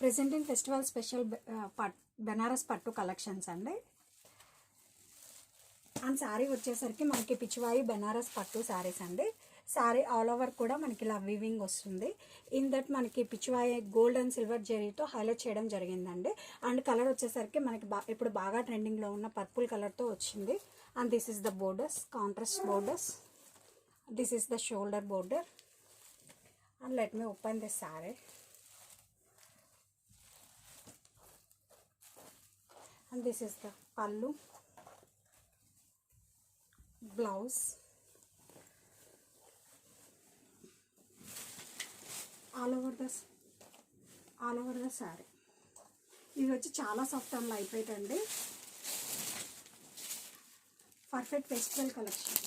Present festival special పట్ బెనారస్ పట్టు collections అండి. అండ్ శారీ వచ్చేసరికి మనకి పిచ్చివాయి బెనారస్ పట్టు శారీస్ అండి. శారీ ఆల్ ఓవర్ కూడా మనకి ఇలా వీవింగ్ వస్తుంది. ఇన్ దట్ మనకి పిచ్చివాయి గోల్డ్ అండ్ సిల్వర్ జెరీతో హైలైట్ చేయడం జరిగిందండి. అండ్ కలర్ వచ్చేసరికి మనకి బా ఇప్పుడు బాగా ట్రెండింగ్లో ఉన్న పర్పుల్ కలర్తో వచ్చింది. And this is the borders contrast borders this is the shoulder border and let me open this sari and this is the pallu. Blouse. All over the all over the sari ఇవి వచ్చి చాలా soft and light weight అండి. Perfect festival collection